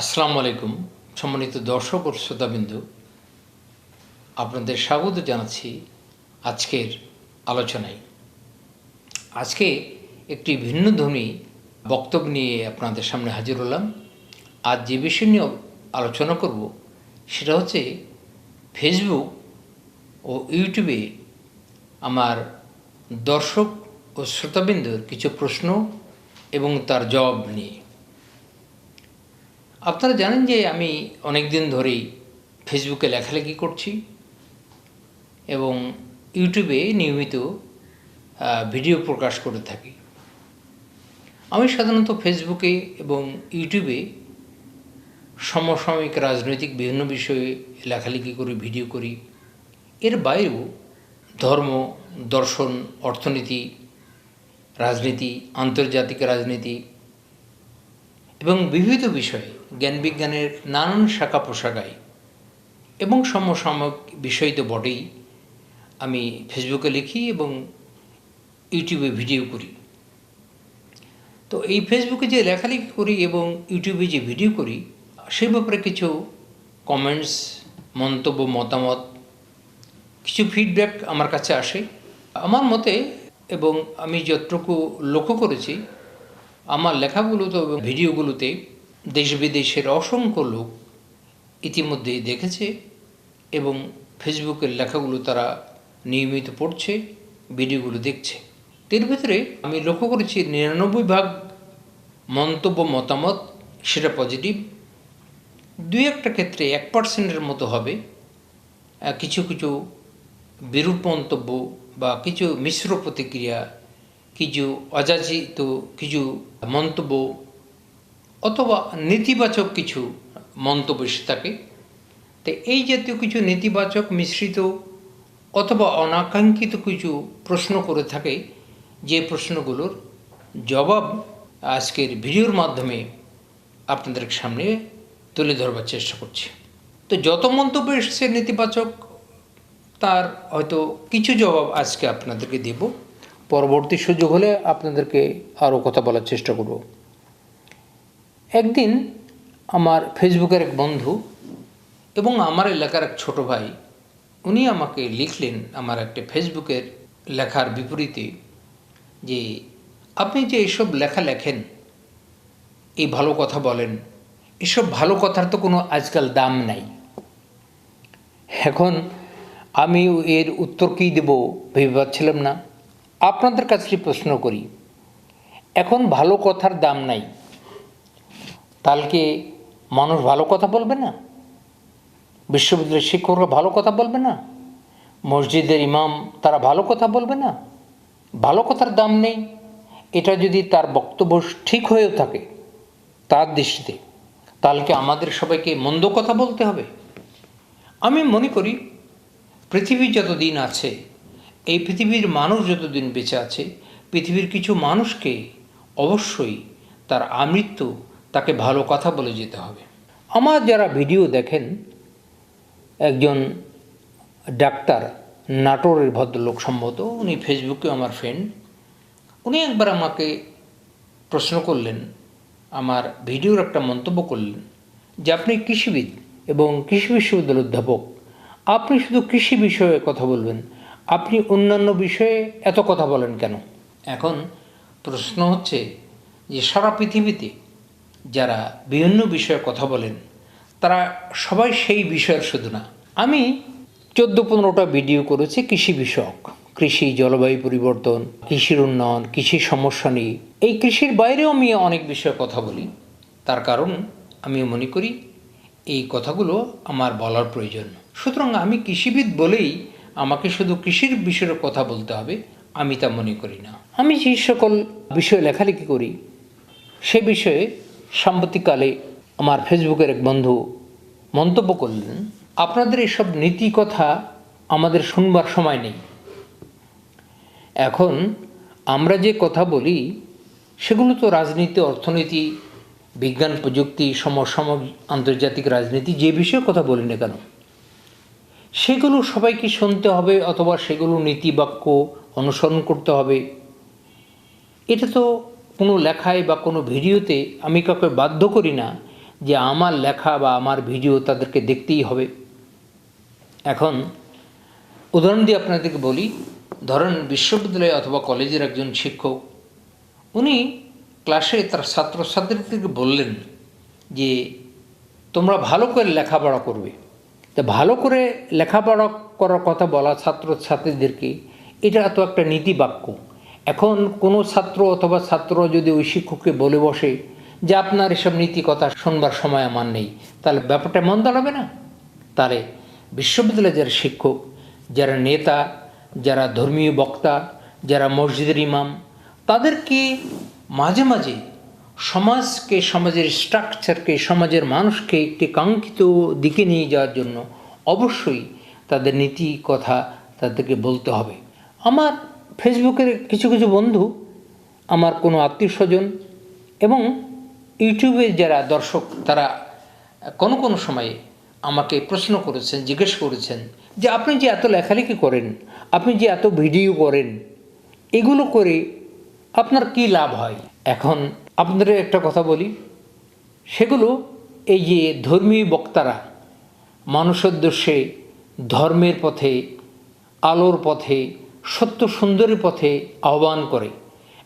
আসসালামু আলাইকুম, সম্মানিত দর্শক ও শ্রোতাবিন্দু। আপনাদের স্বাগত জানাচ্ছি আজকের আলোচনায়। আজকে একটি ভিন্নধর্মী বক্তব্য নিয়ে আপনাদের সামনে হাজির হলাম। আজ যে বিষয় নিয়ে আলোচনা করব, সেটা হচ্ছে ফেসবুক ও ইউটিউবে আমার দর্শক ও শ্রোতাবিন্দুর কিছু প্রশ্ন এবং তার জবাব নিয়ে। আপনারা জানেন যে আমি অনেক দিন ধরেই ফেসবুকে লেখালেখি করছি এবং ইউটিউবে নিয়মিত ভিডিও প্রকাশ করে থাকি। আমি সাধারণত ফেসবুকে এবং ইউটিউবে সমসাময়িক রাজনৈতিক বিভিন্ন বিষয়ে লেখালেখি করি, ভিডিও করি। এর বাইরেও ধর্ম, দর্শন, অর্থনীতি, রাজনীতি, আন্তর্জাতিক রাজনীতি এবং বিবিধ বিষয়ে জ্ঞান বিজ্ঞানের নানান শাখা পোশাকায় এবং সমসাময়িক বিষয় তো বটেই। আমি ফেসবুকে লিখি এবং ইউটিউবে ভিডিও করি। তো এই ফেসবুকে যে লেখালেখি করি এবং ইউটিউবে যে ভিডিও করি সে ব্যাপারে কিছু কমেন্টস মন্তব্য, মতামত, কিছু ফিডব্যাক আমার কাছে আসে। আমার মতে এবং আমি যতটুকু লক্ষ্য করেছি আমার লেখাগুলোতে এবং ভিডিওগুলোতে দেশ বিদেশের অসংখ্য লোক ইতিমধ্যেই দেখেছে এবং ফেসবুকের লেখাগুলো তারা নিয়মিত পড়ছে, ভিডিওগুলো দেখছে। এর ভিতরে আমি লক্ষ্য করেছি নিরানব্বই ভাগ মন্তব্য মতামত, সেটা পজিটিভ দুই একটা ক্ষেত্রে এক পার্সেন্টের মতো হবে। কিছু কিছু বিরূপ মন্তব্য বা কিছু মিশ্র প্রতিক্রিয়া কিছু অযাচিত, কিছু মন্তব্য অথবা নেতিবাচক কিছু মন্তব্য থাকে। তো এই জাতীয় কিছু নেতিবাচক মিশ্রিত অথবা অনাকাঙ্ক্ষিত কিছু প্রশ্ন করে থাকে, যে প্রশ্নগুলোর জবাব আজকের ভিডিওর মাধ্যমে আপনাদের সামনে তুলে ধরবার চেষ্টা করছি। তো যত মন্তব্য এসেছে নেতিবাচক, তার হয়তো কিছু জবাব আজকে আপনাদেরকে দেব। পরবর্তী সুযোগ হলে আপনাদেরকে আরও কথা বলার চেষ্টা করব। একদিন আমার ফেসবুকের এক বন্ধু এবং আমার এলাকার এক ছোট ভাই, উনি আমাকে লিখলেন আমার একটা ফেসবুকের লেখার বিপরীতে যে, আপনি যে এসব লেখা লেখেন, এই ভালো কথা বলেন, এসব ভালো কথার তো কোনো আজকাল দাম নাই। এখন আমি এর উত্তর কী দেব ভেবে পাচ্ছিলাম না। আপনাদের কাছে প্রশ্ন করি। এখন ভালো কথার দাম নাই। কালকে মানুষ ভালো কথা বলবে না? বিশ্ববিদ্যালয়ের শিক্ষকরা ভালো কথা বলবে না? মসজিদের ইমাম তারা ভালো কথা বলবে না? ভালো কথার দাম নেই। এটা যদি তার বক্তব্য ঠিক হয়েও থাকে, তার দৃষ্টিতে তাহলে আমাদের সবাইকে মন্দ কথা বলতে হবে। আমি মনে করি, পৃথিবী যতদিন আছে এই পৃথিবীর মানুষ যতদিন বেঁচে আছে, পৃথিবীর কিছু মানুষকে অবশ্যই তার আমৃত্যু তাকে ভালো কথা বলে যেতে হবে। আমার যারা ভিডিও দেখেন, একজন ডাক্তার, নাটোরের ভদ্রলোক সম্ভবত, উনি ফেসবুকে আমার ফ্রেন্ড উনি একবার আমাকে প্রশ্ন করলেন, আমার ভিডিওর একটা মন্তব্য করলেন যে, আপনি কৃষিবিদ এবং কৃষি বিশ্ববিদ্যালয়ের অধ্যাপক, আপনি শুধু কৃষি বিষয়ে কথা বলবেন আপনি অন্যান্য বিষয়ে এত কথা বলেন কেন? এখন প্রশ্ন হচ্ছে যে সারা পৃথিবীতে যারা বিভিন্ন বিষয়ে কথা বলেন, তারা সবাই সেই বিষয়ের শুধু না। আমি চোদ্দ পনেরোটা ভিডিও করেছি কৃষি বিষয়ক। কৃষি জলবায়ু পরিবর্তন, কৃষির উন্নয়ন, কৃষি সমস্যা নিয়ে। এই কৃষির বাইরেও আমি অনেক বিষয়ে কথা বলি। তার কারণ আমি মনে করি এই কথাগুলো আমার বলার প্রয়োজন। সুতরাং আমি কৃষিবিদ বলেই আমাকে শুধু কৃষির বিষয়ে কথা বলতে হবে, আমি তা মনে করি না। আমি যে সকল বিষয়ে লেখালেখি করি, সে বিষয়ে সাম্প্রতিককালে আমার ফেসবুকের এক বন্ধু মন্তব্য করলেন, আপনাদের এসব নীতি কথা আমাদের শুনবার সময় নেই। এখন আমরা যে কথা বলি, সেগুলো তো রাজনীতি, অর্থনীতি, বিজ্ঞান, প্রযুক্তি, সমসাময়িক আন্তর্জাতিক রাজনীতি, যে বিষয়ে কথা বলি না কেন? সেগুলো সবাইকে শুনতে হবে অথবা সেগুলো নীতিবাক্য অনুসরণ করতে হবে। এটা তো কোনো লেখায় বা কোনো ভিডিওতে আমি কাউকে বাধ্য করি না যে আমার লেখা বা আমার ভিডিও তাদেরকে দেখতেই হবে। এখন উদাহরণ দিয়ে আপনাদেরকে বলি, ধরেন বিশ্ববিদ্যালয় অথবা কলেজের একজন শিক্ষক, উনি ক্লাসে তার ছাত্রছাত্রীদেরকে বললেন যে, তোমরা ভালো করে লেখাপড়া করবে। তা ভালো করে লেখাপড়া করার কথা বলা ছাত্রছাত্রীদেরকে এটা তো একটা নীতি বাক্য এখন কোনো ছাত্র অথবা ছাত্র যদি ওই শিক্ষককে বলে বসে যে আপনার এসব নীতি কথা শুনবার সময় আমার নেই, তাহলে ব্যাপারটা মন দাঁড়াবে না? তাহলে বিশ্ববিদ্যালয়ের যারা শিক্ষক, যারা নেতা, যারা ধর্মীয় বক্তা, যারা মসজিদের ইমাম তাদেরকে মাঝে মাঝে সমাজকে, সমাজের স্ট্রাকচারকে সমাজের মানুষকে একটি কাঙ্ক্ষিত দিকে নিয়ে যাওয়ার জন্য অবশ্যই তাদের নীতি কথা তাদেরকে বলতে হবে। আমার ফেসবুকের কিছু কিছু বন্ধু, আমার কোনো আত্মীয় স্বজন এবং ইউটিউবের যারা দর্শক, তারা কোনো কোনো সময়ে আমাকে প্রশ্ন করেছেন, জিজ্ঞেস করেছেন যে, আপনি যে এত লেখালেখি করেন, আপনি যে এত ভিডিও করেন, এগুলো করে আপনার কি লাভ হয়? এখন আপনাদের একটা কথা বলি। সেগুলো এই যে ধর্মীয় বক্তারা, মানুষের উদ্দেশ্যে ধর্মের পথে, আলোর পথে, সত্য সুন্দরের পথে আহ্বান করে।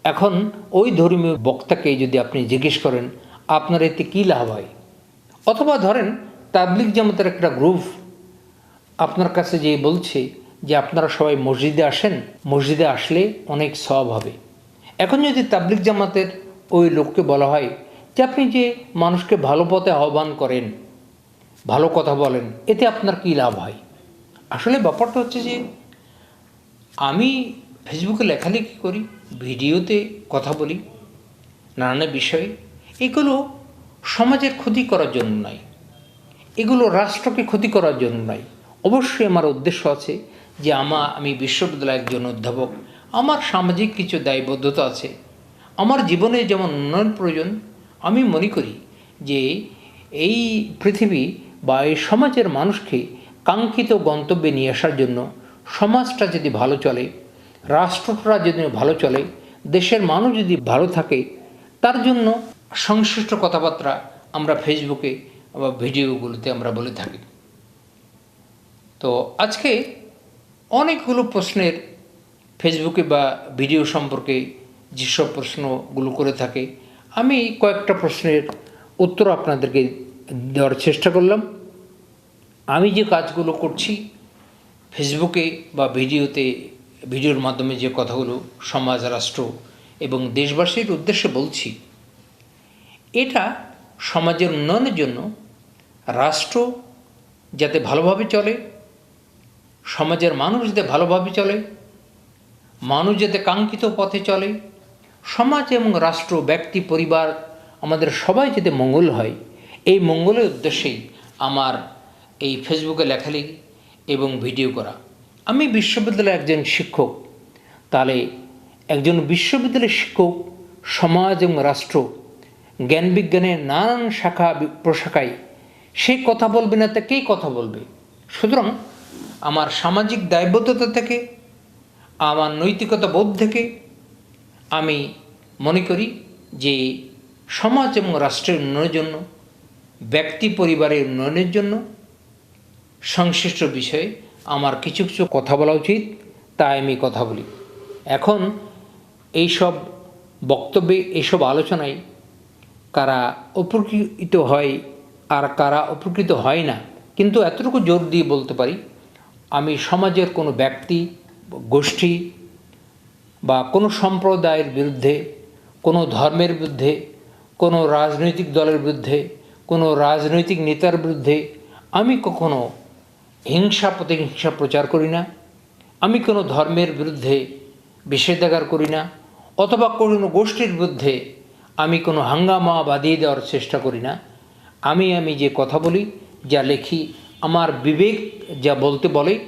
এখন ওই ধর্মীয় বক্তাকে যদি আপনি জিজ্ঞেস করেন, আপনার এতে কী লাভ হয়? অথবা ধরেন তাবলিক জামাতের একটা গ্রুপ আপনার কাছে যে বলছে যে, আপনারা সবাই মসজিদে আসেন, মসজিদে আসলে অনেক সব হবে। এখন যদি তাবলিক জামাতের ওই লোককে বলা হয় যে আপনি যে মানুষকে ভালো পথে আহ্বান করেন, ভালো কথা বলেন, এতে আপনার কী লাভ হয়? আসলে ব্যাপারটা হচ্ছে যে, আমি ফেসবুকে লেখালেখি করি, ভিডিওতে কথা বলি, নানান বিষয়ে। এগুলো সমাজের ক্ষতি করার জন্য নয়। এগুলো রাষ্ট্রকে ক্ষতি করার জন্য নয়। অবশ্যই আমার উদ্দেশ্য আছে যে আমা, আমি বিশ্ববিদ্যালয়ের একজন অধ্যাপক, আমার সামাজিক কিছু দায়বদ্ধতা আছে। আমার জীবনে যেমন উন্নয়ন প্রয়োজন, আমি মনে করি যে এই পৃথিবী বা এই সমাজের মানুষকে কাঙ্ক্ষিত গন্তব্যে নিয়ে আসার জন্য সমাজটা যদি ভালো চলে, রাষ্ট্রটা যদি ভালো চলে, দেশের মানুষ যদি ভালো থাকে, তার জন্য সংশ্লিষ্ট কথাবার্তা আমরা ফেসবুকে বা ভিডিওগুলোতে আমরা বলে থাকি। তো আজকে অনেকগুলো প্রশ্নের ফেসবুকে বা ভিডিও সম্পর্কে যেসব প্রশ্নগুলো করে থাকে, আমি কয়েকটা প্রশ্নের উত্তর আপনাদেরকে দেওয়ার চেষ্টা করলাম। আমি যে কাজগুলো করছি, ফেসবুকে বা ভিডিওতে, ভিডিওর মাধ্যমে যে কথাগুলো সমাজ, রাষ্ট্র এবং দেশবাসীর উদ্দেশ্যে বলছি, এটা সমাজের উন্নয়নের জন্য রাষ্ট্র যাতে ভালোভাবে চলে, সমাজের মানুষ যাতে ভালোভাবে চলে, মানুষ যাতে কাঙ্ক্ষিত পথে চলে সমাজ এবং রাষ্ট্র, ব্যক্তি, পরিবার আমাদের সবাই যাতে মঙ্গল হয়, এই মঙ্গলের উদ্দেশ্যেই আমার এই ফেসবুকে লেখালেখি এবং ভিডিও করা। আমি বিশ্ববিদ্যালয়ের একজন শিক্ষক। তাহলে একজন বিশ্ববিদ্যালয়ের শিক্ষক সমাজ এবং রাষ্ট্র, জ্ঞান বিজ্ঞানের নানান শাখা প্রশাখায় সে কথা বলবে না তা কে কথা বলবে? সুতরাং আমার সামাজিক দায়বদ্ধতা থেকে, আমার নৈতিকতা বোধ থেকে আমি মনে করি যে সমাজ এবং রাষ্ট্রের উন্নয়নের জন্য, ব্যক্তি পরিবারের উন্নয়নের জন্য সংশ্লিষ্ট বিষয়ে আমার কিছু কিছু কথা বলা উচিত, তাই আমি কথা বলি। এখন এইসব বক্তব্যে, এইসব আলোচনায় কারা উপকৃত হয় আর কারা উপকৃত হয় না, কিন্তু এতটুকু জোর দিয়ে বলতে পারি, আমি সমাজের কোনো ব্যক্তি, গোষ্ঠী বা কোনো সম্প্রদায়ের বিরুদ্ধে, কোনো ধর্মের বিরুদ্ধে, কোনো রাজনৈতিক দলের বিরুদ্ধে, কোনো রাজনৈতিক নেতার বিরুদ্ধে আমি কখনো হিংসা প্রতিহিংসা প্রচার করি না। আমি কোনো ধর্মের বিরুদ্ধে নিষেধাজ্ঞার করি না, অথবা কোনো গোষ্ঠীর বিরুদ্ধে আমি কোনো হাঙ্গামা বাঁধিয়ে দেওয়ার চেষ্টা করি না। আমি আমি যে কথা বলি, যা লেখি, আমার বিবেক যা বলতে বলে,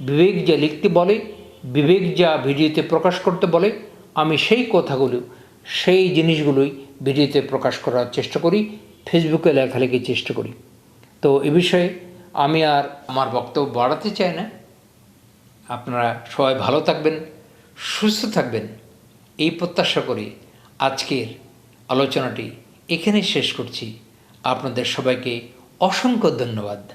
বিবেক যা লিখতে বলে বিবেক যা ভিডিওতে প্রকাশ করতে বলে, আমি সেই কথাগুলো, সেই জিনিসগুলোই ভিডিওতে প্রকাশ করার চেষ্টা করি, ফেসবুকে লেখালেখির চেষ্টা করি। তো এ বিষয়ে আমি আর আমার বক্তব্য বাড়াতে চাই না। আপনারা সবাই ভালো থাকবেন, সুস্থ থাকবেন। এই প্রত্যাশা করে আজকের আলোচনাটি এখানেই শেষ করছি। আপনাদের সবাইকে অসংখ্য ধন্যবাদ।